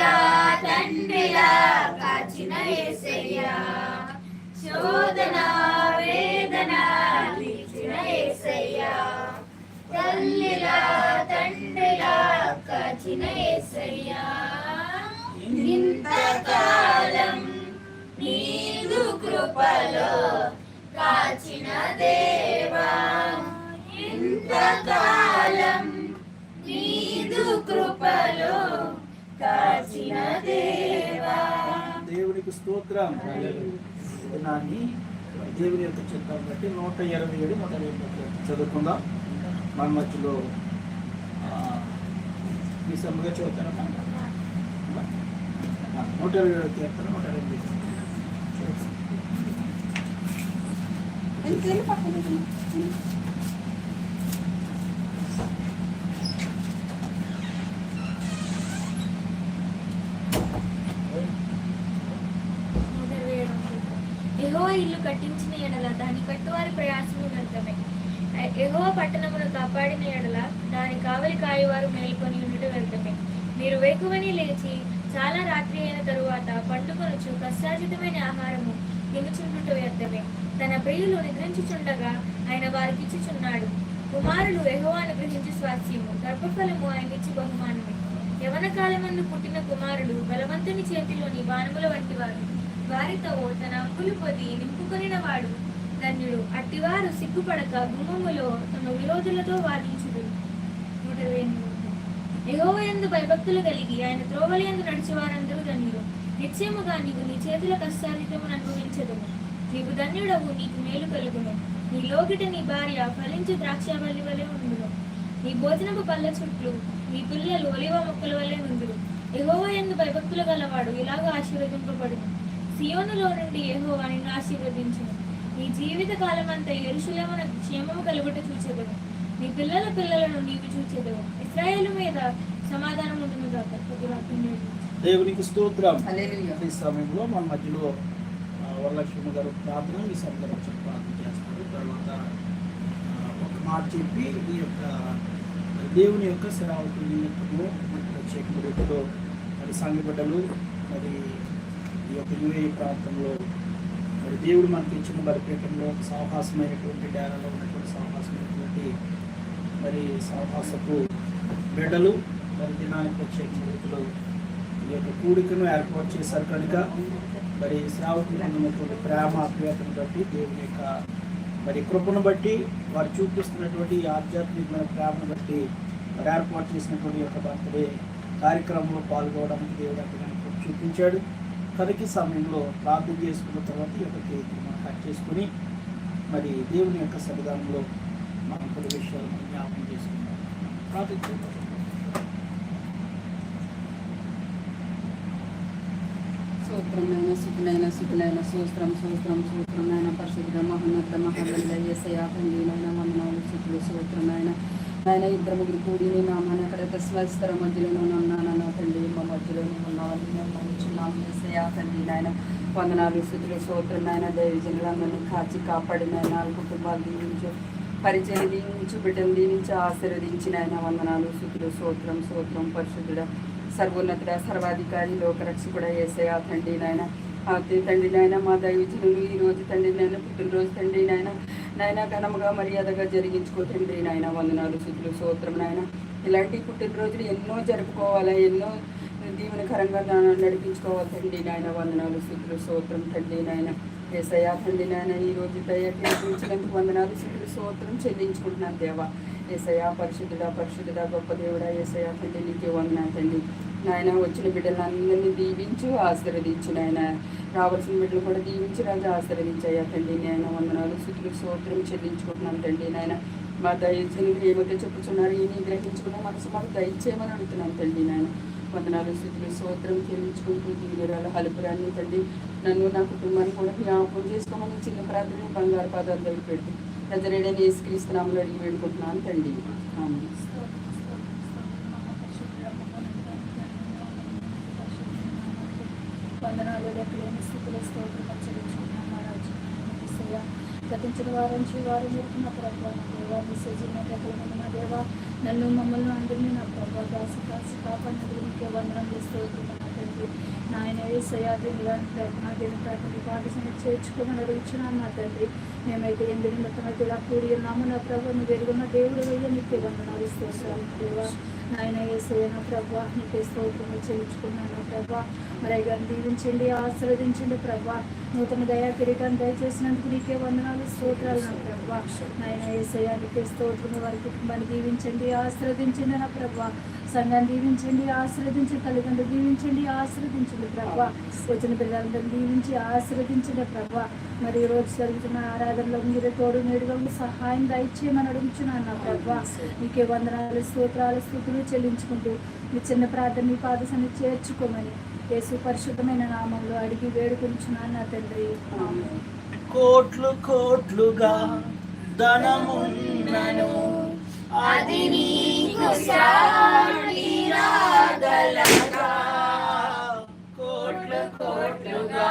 ఏసయ్యా తండ్రిలా కాచిన ఏసయ్యా. శోధన వేదన తీర్చిన ఏసయ్యా. తల్లిలా తండ్రిలా కాచిన ఏసయ్యా. ఇంతకాలం నీదు కృపలో దేవునికి స్తోత్రం. నాని దేవుని యొక్క చిత్తం బట్టి నూట ఇరవై ఏడు నూట ఇరవై ఎనిమిది చదువుకుందాం. మన మధ్యలో మీ సమ్మగా చదువుతాను. నూట ఇరవై ఏడు కీర్తన నూట ఇరవై ఎనిమిది ఎడల దాని కట్టువారి ప్రయాసము వ్యర్థమే ఎగువ పట్టణమును కాపాడిన ఎడల దాని కావలి కాయవారు మేల్కొని ఉండుట వ్యర్థమే మీరు వేకువని లేచి చాలా రాత్రి అయిన తరువాత పండుకొనొచ్చు కష్టార్జితమైన ఆహారము తినుచుండుట వ్యర్థమే. తన ప్రియులు నిద్రించుచుండగా ఆయన వారికిచ్చుచున్నాడు. కుమారుడు ఎహోవాను గ్రహించి స్వాస్యము గర్భఫలము ఆయన ఇచ్చి బహుమానమే. యవన కాలమందు పుట్టిన కుమారుడు బలవంతుని చేతిలోని బాణముల వంటి వారు. వారితో తన అంకులు పొది నింపుకొనిన వాడు ధన్యుడు. అట్టివారు సిగ్గుపడక గుమ్మములో తమ విరోధులతో వాదించుడు నూట ఇరవై ఎనిమిది. భయభక్తులు కలిగి ఆయన త్రోవలి ఎందు నడిచి వారందరూ నిశ్చయముగా నీవు నీ చేతుల కష్టార్జితమును అనుభవించదుము. నీవు ధన్యుడవు నీకు మేలు కలుగును. నీ లోకిట నీ భార్య ఫలించు ద్రాక్షావల్లి వలె ఉండును. నీ భోజనపు పళ్ళ చుట్లు నీ పిల్లలు ఒలివ మొక్కల వలె ఉందురు ఎహోవ యందు భయభక్తులు గలవాడు ఇలాగ ఆశీర్వదింపబడును. సియోనులో నుండి ఎహోవా నిన్ను ఆశీర్వదించును. నీ జీవిత కాలమంతా ఎరుషులేమన క్షేమము కలుగుట చూచెదవు. నీ పిల్లల పిల్లలను నీవు చూచెదవు. ఇస్రాయేలు మీద సమాధానం ఉంటుంది. దేవునికి స్తోత్రం. ఈ సమయంలో మన మధ్యలో వరలక్ష్మి గారు ప్రార్థన ఈ వచ్చి ప్రార్థన చేస్తారు. తర్వాత ఒక మాట చెప్పి ఈ యొక్క దేవుని యొక్క సేవకు నిమిత్తము మరి ప్రత్యేక రీతిలో మరి సంఘ బిడ్డలు మరి ఈ యొక్క యుఏ ప్రాంతంలో మరి దేవుడు మనకి ఇచ్చిన బలిపీఠంలో సాహసమైనటువంటి డేరాలో ఉన్నటువంటి సాహసమైనటువంటి మరి సాహసపు బిడ్డలు మరి దినానికి వచ్చే రీతిలో ఈ యొక్క కూడికను ఏర్పాటు చేశారు కనుక మరి శ్రావకులు ఉన్నటువంటి ప్రేమ ఆప్యాయతను బట్టి దేవుని యొక్క మరి కృపను బట్టి వారు చూపిస్తున్నటువంటి ఆధ్యాత్మికమైన ప్రేమను బట్టి మరి ఏర్పాటు చేసినటువంటి యొక్క బర్త్డే కార్యక్రమంలో పాల్గొనడానికి దేవుడు అక్కడ చూపించాడు. కనుక సమయంలో ప్రార్థన చేసుకున్న తర్వాత ఈ యొక్క కేక్ మనం కట్ చేసుకుని మరి దేవుని యొక్క సన్నిధానంలో మనం కొన్ని విషయాలు మనం జ్ఞాపకం చేసుకుంటాం ప్రార్థన చేద్దాం. సూత్రమైన సుఖులైన సుఖులైన సూత్రం సూత్రం సూత్రమైన పరిశుద్ధ మహోన్నత మహాబల ఏసయా వందనాలు సుఖులు సూత్రమైన ఆయన ఇద్దరు ముగ్గురు కూడి నీ నామాన్ని అక్కడ స్వస్థర మధ్యలోనే ఉన్నాను నా తండ్రి మా మధ్యలోనే ఉన్నామని మేము నమ్ముచున్నాం ఏసయా తండ్రి నాయన వందనాలు స్థుతులు సోత్రం నాయన దైవజనులందరినీ కాచి కాపాడిన నాలుగు కుటుంబాలు దీవించు పరిచయం దీవించు బిడ్డను దీవించి ఆశీర్వదించిన ఆయన వందనాలు స్థుతులు సోత్రం సోత్రం పరిశుద్ధుడ సర్వోన్నతుడ సర్వాధికారి లోకరక్షకుడ ఏసయా తండ్రి నాయన తండ్రి నాయన మా దైవజనులు ఈ రోజు తండ్రి నాయన పుట్టినరోజు తండ్రి నాయన నాయన ఘనముగా మర్యాదగా జరిగించుకో తండ్రి నాయన వందనాలు శుద్ధులు సూత్రం నాయన ఇలాంటి పుట్టినరోజులు ఎన్నో జరుపుకోవాలా ఎన్నో దీవెనకరంగా నా- నడిపించుకోవాలి తండ్రి నాయన వందనాలు శుద్ధులు సూత్రం తండ్రి నాయన ఏసయ్యా తండ్రి నాయన ఈ రోజు దయచేసినందుకు వందనాలు శుద్ధులు సూత్రం చెల్లించుకుంటున్నాను దేవా. ఏసయా పరిశుద్ధుడా పరిశుద్ధుడా గొప్ప దేవుడా ఏసయా తండ్రి నీకే వందనాలు తండ్రి నాయన వచ్చిన బిడ్డలందరినీ దీవించు ఆశీర్వదించు నాయన. రావాల్సిన బిడ్డలు కూడా దీవించి రాజు ఆశీర్వదించాయా తండ్రి నాయన వందనాలు శుద్ధులు సూత్రం చెల్లించుకుంటున్నాను తండ్రి నాయన. మా దయచని ఏమైతే చెప్పుచున్నారు ఈ గ్రహించుకున్న మనసు మాకు దయచేయమని అడుగుతున్నాను తండ్రి నాయన. వందనాలు స్థితులు స్తోత్రం చెల్లించుకుంటూ దీనిరాల హలుపురాన్ని తండ్రి. నన్ను నా కుటుంబాన్ని కూడా జ్ఞాపకం చేసుకోమని చిన్న ప్రార్థన బంగారు పాదాలు దగ్గర పెట్టి ప్రజలేడని యేసుక్రీస్తునామలు అడిగి వేడుకుంటున్నాను తండ్రి. వందనాలు లెక్కలేని స్థితిలో స్తోత్రం చెల్లించుకున్నాం మహారాజు గతించిన వారం నుంచి వారు చెప్పిన ప్రభావ దేవా మెసేజ్ నా దేవా నన్ను మమ్మల్ని అందరినీ నా ప్రభావ దాసి కాసి కాపాడినందుకు నీకే వందనం స్తోత్రం తండ్రి నాయన ఏసయ్యా దీని నా ప్రార్థన భాగస్వామి చేర్చుకోమని అడుగుతున్నాను నా తండ్రి. మేమైతే ఎందుకు మొత్తం ఇలా కూడి ఉన్నాము. నా ప్రభావం నువ్వు దేవుడు వెళ్ళి నీకే వందనాలు స్తోత్రాలు దేవా నాయన ఏసైన ప్రభా నీకే స్తోత్రము చెల్లించుకున్నాను ప్రభా. మరి గారిని దీవించండి ఆశీర్వదించండి ప్రభా. నూతన దయా కిరీటం దయచేసినందుకు నీకే వందనాలు స్తోత్రాలు నా ప్రభా. నాయన ఏసయ్య నీకే స్తోత్రము వారి కుటుంబాన్ని దీవించండి ఆశీర్వదించండి నా ప్రభా. సంఘాన్ని దీవించండి ఆశీర్వదించి తల్లిదండ్రులు దీవించండి ఆశీర్వదించండి ప్రభావ వచ్చిన పిల్లలందరూ దీవించి ఆశీర్వదించండి ప్రభావ మరి రోజు జరుగుతున్న ఆరాధనలో మీరు తోడు నేడుగా సహాయం దయచేయమని అడుగుచున్నాను నా ప్రభావ నీకే వందనాలు స్తోత్రాలు స్థుతులు చెల్లించుకుంటూ మీ చిన్న ప్రార్థన మీ పాదశాన్ని చేర్చుకోమని యేసు పరిశుద్ధమైన నామంలో అడిగి వేడుకొంచున్నాను నా తండ్రి. కోట్లు కోట్లుగా ధనమున్నను. అది నీకు సాటి కోట్లు కోట్లుగా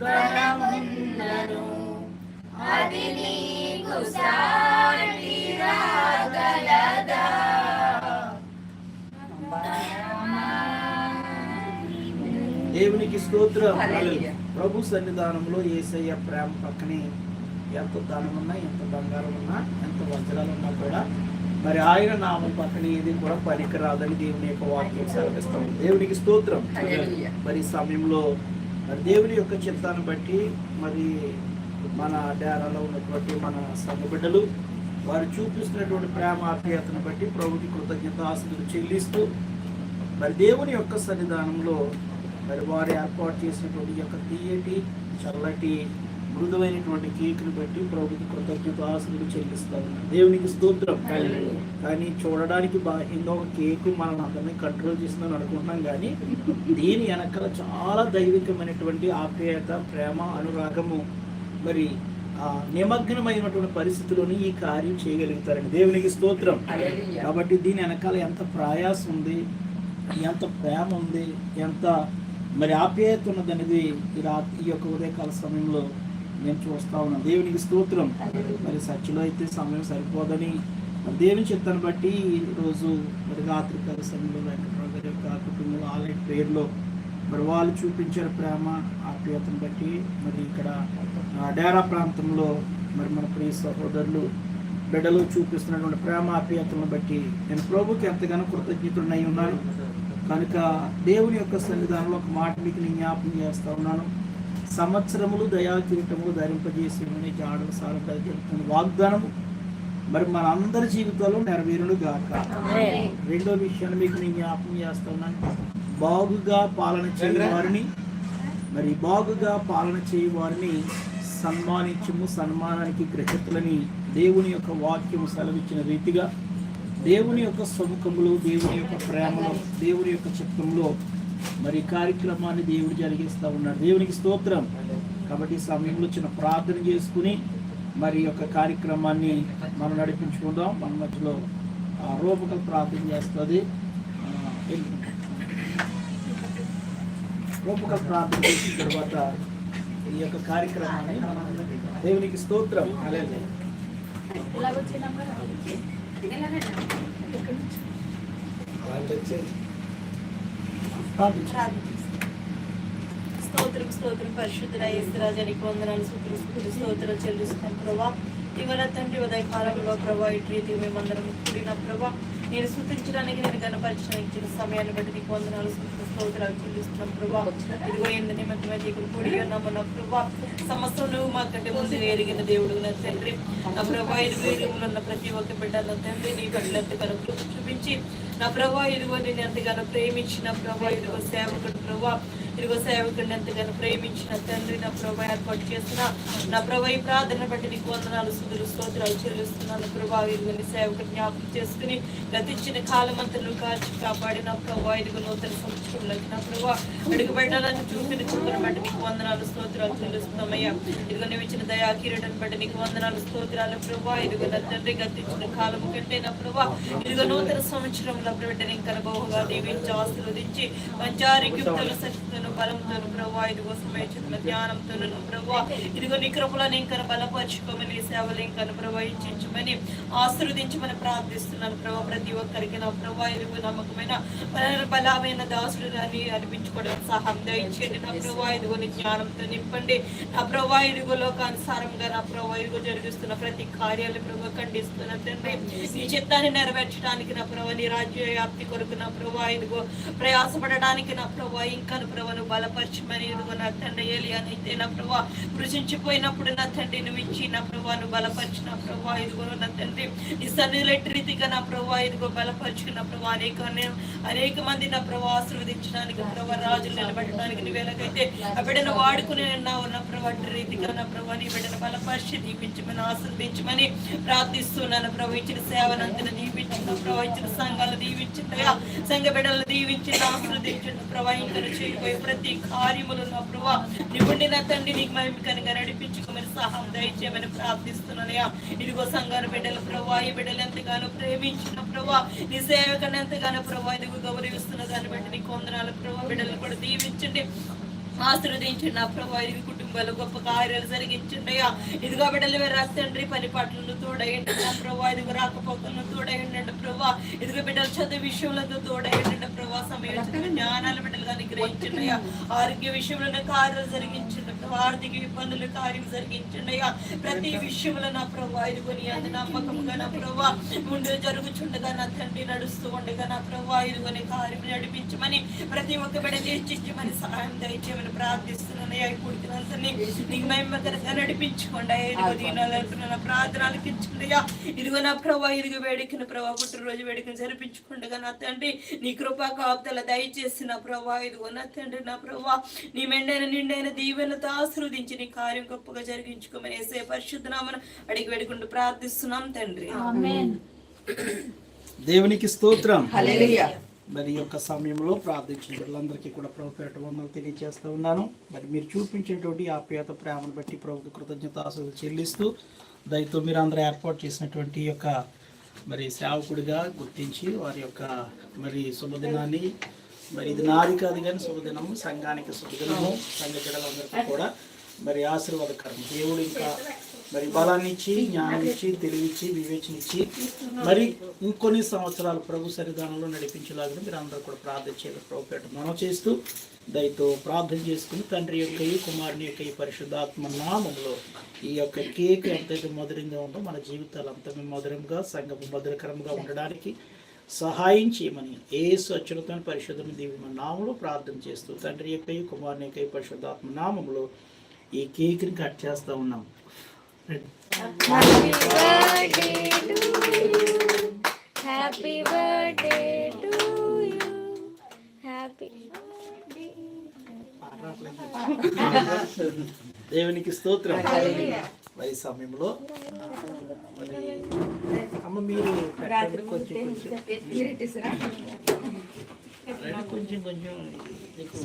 ధనమున్నను అది నీకు సాటి దేవునికి స్తోత్రం. ప్రభు సన్నిధానంలో ఏసయ్య ప్రేమ పక్కనే ఎంత ధనం ఉన్నా ఎంత బంగారం ఉన్నా ఎంత వజ్రాలు ఉన్నా కూడా మరి ఆయన నామం పక్కన ఏది కూడా పనికిరాదని దేవుని యొక్క వాక్యం సెలవిస్తాం దేవునికి స్తోత్రం. మరి సమయంలో మరి దేవుని యొక్క చిత్తాన్ని బట్టి మరి మన డేరాలో ఉన్నటువంటి మన సంఘ బిడ్డలు వారు చూపిస్తున్నటువంటి ప్రేమ ఆప్యాయతను బట్టి ప్రభుకి కృతజ్ఞత ఆస్తులు చెల్లిస్తూ మరి దేవుని యొక్క సన్నిధానంలో మరి వారు ఏర్పాటు చేసినటువంటి యొక్క తీయటి చల్లటి మృదువైనటువంటి కేకును బట్టి ప్రభుకి కృతజ్ఞత ఆస్తులు చెల్లిస్తా ఉన్నాను దేవునికి స్తోత్రం. కానీ చూడడానికి బాహ్యంగా ఒక కేకు మనం అందరినీ కంట్రోల్ చేసిందని అనుకుంటున్నాం కానీ దీని వెనకాల చాలా దైవికమైనటువంటి ఆప్యాయత ప్రేమ అనురాగము మరి ఆ నిమగ్నమైనటువంటి పరిస్థితిలోని ఈ కార్యం చేయగలుగుతారండి దేవునికి స్తోత్రం. కాబట్టి దీని వెనకాల ఎంత ప్రయాసం ఉంది ఎంత ప్రేమ ఉంది ఎంత మరి ఆప్యాయత ఉన్నది అనేది ఈ రా ఈ యొక్క ఉదయకాల సమయంలో నేను చూస్తా ఉన్నాను. దేవునికి స్తోత్రం. మరి సత్యలో అయితే సమయం సరిపోదని దేవుని చిత్తాన్ని బట్టి ఈరోజు మరి రాత్రి సమయంలో వెంకటరావు గారి యొక్క కుటుంబంలో ఆలయ పేరులో మరి వాళ్ళు చూపించారు ప్రేమ ఆప్యాయతను బట్టి మరి ఇక్కడ డేరా ప్రాంతంలో మరి మన ప్రియ సహోదరులు బిడ్డలు చూపిస్తున్నటువంటి ప్రేమ ఆప్యాయతలను బట్టి నేను ప్రభుకి ఎంతగానో కృతజ్ఞతుడినై ఉన్నాను. కనుక దేవుని యొక్క సన్నిధానంలో ఒక మాట మీకు నేను జ్ఞాపకం చేస్తా ఉన్నాను. సంవత్సరములు దయా కిరీటములు ధరింపజేసి జాడలు సారం జరుగుతున్న వాగ్దానము మరి మన అందరి జీవితాల్లో నెరవేరును గాక రెండో విషయాన్ని మీకు నేను జ్ఞాపకం చేస్తా ఉన్నాను బాగుగా పాలన చేయవారిని మరి బాగుగా పాలన చేయవారిని సన్మానించము సన్మానానికి గ్రహితులని దేవుని యొక్క వాక్యము సెలవిచ్చిన రీతిగా దేవుని యొక్క సముఖములో దేవుని యొక్క ప్రేమలో దేవుని యొక్క చిత్తంలో మరి కార్యక్రమాన్ని దేవుడు జరిగిస్తూ ఉన్నాడు. దేవునికి స్తోత్రం. కాబట్టి ఈ సమయంలో చిన్న ప్రార్థన చేసుకుని మరి యొక్క కార్యక్రమాన్ని మనం నడిపించుకుందాం. మన మధ్యలో ఆ, రూపకల్ ప్రార్థన చేస్తుంది. రూపకల్ ప్రార్థన చేసిన తర్వాత ఈ యొక్క కార్యక్రమాన్ని మనం దేవునికి స్తోత్రం. అలాగే ఎలాగొచ్చినామా? స్తోత్రం స్తోత్రం పరిశుద్ధుల యేసురాజానికి వందనాలు స్తోత్రం స్తుతులు, స్తోత్రం చెల్లిస్తాం ప్రభా. ఇవాళ తండ్రి ఉదయ కాలంలో ప్రభా ఇటు రీతి మేమందరం కూడిన ప్రభా నేను సూచించడానికి నేను కనపరచడానికి ఇచ్చిన సమయాన్ని బట్టి నీకు వందనాలు స్తుతులు, స్తోత్రాలు చెల్లిస్తున్నాం ప్రభా ఇదిగో ఎందు నిమిత్తమే నీకు కూడి ఉన్నాము నా ప్రభా సమస్తం నువ్వు మాకంటే ముందు ఎరిగిన దేవుడు నా తండ్రి నా ప్రభా ఇది ఉన్న ప్రతి ఒక్క బిడ్డ నా తండ్రి నీ బిడ్డలు ఎంతగానో కృప చూపించి నా ప్రభా ఇదిగో నేను ఎంతగానో ప్రేమించిన ప్రభా ఇదిగో సేవకుడు ప్రభా. ఇదిగో సేవకుడిని ఎంతగానో ప్రేమించిన తండ్రి నా ప్రభా ఏర్పాటు చేసిన నా ప్రభా ఈ ప్రార్థన బట్టి నీకు వందనాలు సుధులు స్తోత్రాలు చెల్లిస్తున్నాను. ప్రభా ఇదిగో నీ సేవకుడు జ్ఞాపకం చేసుకుని గతించిన కాలం అంతా నువ్వు కాచి కాపాడి నా ప్రభా ఇదిగో నూతన సంవత్సరంలోకి నా ప్రభా అడుగు పెట్టాలని చూపిన చూపును బట్టి నీకు వందనాలు స్తోత్రాలు చెల్లిస్తున్నామయ్యా. ఇదిగో నువ్వు ఇచ్చిన దయా కిరీటం బట్టి నీకు వందనాలు స్తోత్రాలు ప్రభా. ఇదిగో నా తండ్రి గతించిన కాలము కంటే నా ప్రభా ఇదిగో నూతన సంవత్సరంలో బిడ్డని ఇంకా బహుగా దీవించి ఆశీర్వదించి మంచి ఆరోగ్యంతో బలంతోను ప్రభా. ఇదిగో ధ్యానంతో జ్ఞానంతోను ప్రభా. ఇదిగో నీ కృపలను ఇంకా బలపరుచుకోమని నీ సేవలు ఇంకా ప్రభా. ఇచ్చించమని ఆశీర్వదించమని ప్రార్థిస్తున్నాను ప్రభా. ప్రతి ఒక్కరికి నా ప్రభా. ఇదిగో నమ్మకమైన బలమైన దాసుడు అని అనిపించుకోవడం సహాయం దయచేయండి. నా ప్రభా ఇదిగో నీ జ్ఞానంతో నింపండి. నా ప్రభా ఇదిగో లోకానుసారంగా నా ప్రభా ఇదిగో జరిగిస్తున్న ప్రతి కార్యాలు ప్రభా ఖండిస్తున్న తండ్రి. నీ చిత్తాన్ని నెరవేర్చడానికి నా ప్రభా నీ రాజ్య వ్యాప్తి కొరకు నా ప్రభా ఇదిగో ప్రయాసపడడానికి నా ప్రభా ఇంకా ప్రభాను బలపరచమని ఇదిగో నా తండ్రి ఏలియానైతే నా ప్రభా కృషించిపోయినప్పుడు నా తండ్రి నువ్వు ఇచ్చి నా నువ్వు బలపరిచిన ప్రభా ఇదిగో నా తండ్రి నీ సన్నిధిలో రీతిగా నా ప్రభా ఇదిగో బలపరుచుకున్న ప్రభా అనేక అనేక మంది నా ప్రభా ఆశీర్వదించడానికి ప్రభా రాజులు నిలబెట్టడానికి నువ్వు ఎలాగైతే ఆ బిడ్డను వాడుకుని ఉన్నావు నా ప్రభా రీతిగా నా ప్రభా నీ బిడ్డను బలపరిచి దీపించమని ఆశీర్వదించమని ప్రార్థిస్తున్నాను ప్రభు ఇచ్చిన సేవనంతను దీపించిన ప్రభు ఇచ్చిన సంఘాలు దీవించిందయా సంఘ బిడ్డలు దీవించిన ఆశీర్వదించిన ప్రభా ఇంకా చేయబోయే ప్రతి కార్యములు నా ప్రభా నిపుణి నా తండ్రి నీకు మేము కనుక నడిపించుకోమని సహాయం దయచేయమని ప్రార్థిస్తున్నానయ్యా. ఇదిగో సంఘాల బిడ్డల ప్రభా ఈ బిడ్డలు ఎంతగానో ప్రేమించిన ప్రభా నీ సేవకని ఎంతగానో ప్రభా ఇదిగో గౌరవిస్తున్న దాన్ని బట్టి నీకు వందనాలు ప్రభా బిడ్డలు కూడా దీవించండి. ఆశీర్వదించండి. నా ప్రభా ఇది కుటుంబాలు గొప్ప కార్యాలు జరిగించండి ఇదిగో బిడ్డలు మీరు తండ్రి పని పాటలను తోడయండి. నా ప్రభా ఇదిగో రాకపోకలను తోడయండి ప్రభా. ఇదిగో బిడ్డలు చదువు విషయంలో తోడయండి ప్రభా. సమయం జ్ఞానాల బిడ్డలుగా గ్రహించండి ఆరోగ్య విషయంలో కార్యాలు జరిగించండి ప్రభా ఆర్థిక ఇబ్బందులు కార్యం జరిగించండి ప్రతి విషయంలో నా ప్రభా ఇదిగో నీ అందు నమ్మకంగా నా ప్రభా. ముందు జరుగుచుండగా నా తండ్రి నడుస్తూ ఉండగా నా ప్రభా ఇదిగో నీ కార్యం నడిపించమని ప్రతి ఒక్క బిడ్డ చేర్చించమని సహాయం దయచేయమని ప్రార్థిస్తున్నాను అయ్యా ఈ కూడికినంతని నీకు మహిమకరంగా నడిపించుకోండి అయ్యా ఇదిగో దీనాలు నా ఇదిగో నా ప్రభా ఇదిగో వేడికిన ప్రభా పుట్టినరోజు వేడుకను జరిపించుకుండగా నా తండ్రి నీ కృపా కాపుతల దయచేసి నా ప్రభా ఇదిగో నా తండ్రి నా ప్రభా. నీ మెండైన నిండైన దీవెనతో ఆశీర్వదించి నీ కార్యం గొప్పగా జరిగించుకోమని వేసే పరిశుద్ధనామను అడిగి వేడుకుంటూ ప్రార్థిస్తున్నాం తండ్రి. ఆమేన్. దేవునికి స్తోత్రం. హల్లెలూయా. మరి ఈ యొక్క సమయంలో ప్రార్థించిన బిడ్డలందరికీ కూడా ప్రభు పేట వందలు తెలియజేస్తూ ఉన్నాను. మరి మీరు చూపించేటువంటి ఆప్యాయత ప్రేమను బట్టి ప్రభుకి కృతజ్ఞత ఆశలు చెల్లిస్తూ దయతో మీరు అందరూ ఏర్పాటు చేసినటువంటి యొక్క మరి సేవకుడిగా గుర్తించి వారి యొక్క మరి శుభదినాన్ని మరి ఇది నాది కాదు కానీ శుభదినము సంఘానికి శుభదినము సంఘ బిడ్డలందరికీ కూడా మరి ఆశీర్వాదకరం. దేవుడు ఇంకా మరి బలాన్ని ఇచ్చి జ్ఞానం ఇచ్చి తెలివిచ్చి వివేచన ఇచ్చి మరి ఇంకొన్ని సంవత్సరాలు ప్రభు సన్నిధానంలో నడిపించేలాగా మీరు అందరూ కూడా ప్రార్థన చేయాలి. ప్రభు పేట మనం చేస్తూ దయతో ప్రార్థన చేసుకుని తండ్రి యొక్క ఈ కుమారుని యొక్క ఈ పరిశుద్ధాత్మ నామంలో ఈ యొక్క కేక్ ఎంతైతే మధురంగా ఉందో మన జీవితాలు అంత మధురంగా సంఘం మధురకరంగా ఉండడానికి సహాయం చేయమని ఏ స్వచ్ఛతమైన పరిశుద్ధం దీవి మన నామంలో ప్రార్థన చేస్తూ తండ్రి యొక్క ఈ కుమారుని యొక్క ఈ పరిశుద్ధాత్మ నామంలో ఈ కేక్ని కట్ చేస్తూ ఉన్నాం. Happy birthday to you happy దేవునికి స్తోత్రం. మరి సమయంలో మరి అమ్మ మీరు కొంచెం కొంచెం. కొంచెం ఎక్కువ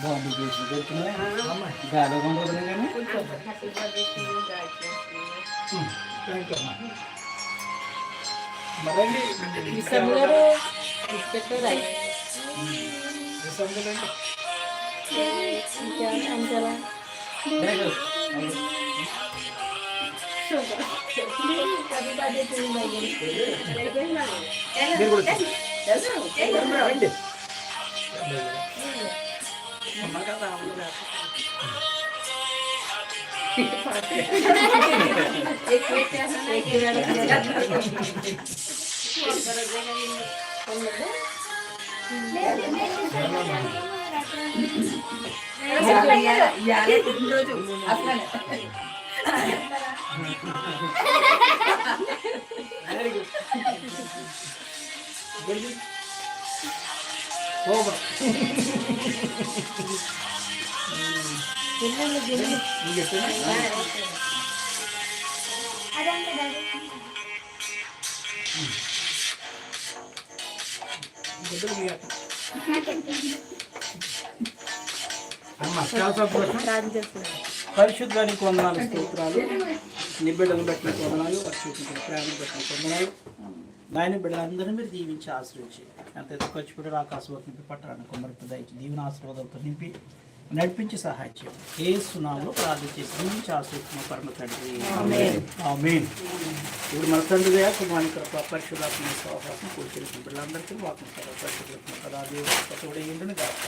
బాంబు చేసి దొరికినాయి గాలి ఉండదు కానీ థ్యాంక్ యూ అమ్మా మరండి గారు పెట్టారా సందులండి అంతలా లేదు. మీరు కూడా రండి. అమ్మ కదా, అమ్మ కదా. రోజు చేస్తున్నాను పరిశుద్ధానికి వందనాలు స్తోత్రాలు. నీ బిడ్డను పెట్టిన వందనాలు పరిశుద్ధికి ప్రేమ పెట్టిన వందనాలు. నాయన బిడ్డలందరినీ మీరు దీవించి ఆశ్రయించి. ఎంత ఎత్తు ఖర్చు పెట్టి ఆకాశవర్తి పట్టడానికి కుమ్మరికి దయచి దీవెన ఆశీర్వాదాలతో నింపి నడిపించి సహాయం చేయండి. ఏ సునాలో ప్రార్థన చేసి దీవించి ఆశ్రయిస్తున్న పరమ తండ్రి. ఆమేన్. ఇప్పుడు మన తండ్రి కుమారి కృప పరిశుధాత్మ సహవాసం కూర్చొని బిడ్డలందరికీ వాక్యం పరిశుద్ధ కదా దేవుడు తోడే ఉండును గాక.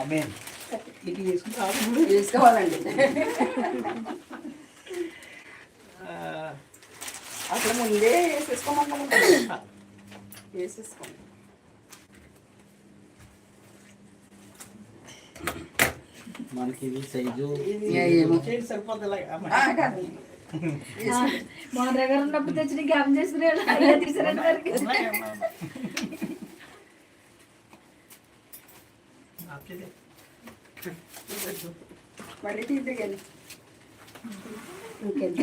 ఆమేన్. ఇది చేసుకుంటే ఆమె అసలు ముందే వేసేసుకోమన్నా వేసేసుకోండి మనకి ఇది సైజు దగ్గర ఉన్నప్పుడు తెచ్చి జ్ఞాపం చేసుకునే. మళ్ళీ తీద్దు కానీ ఇంకెంత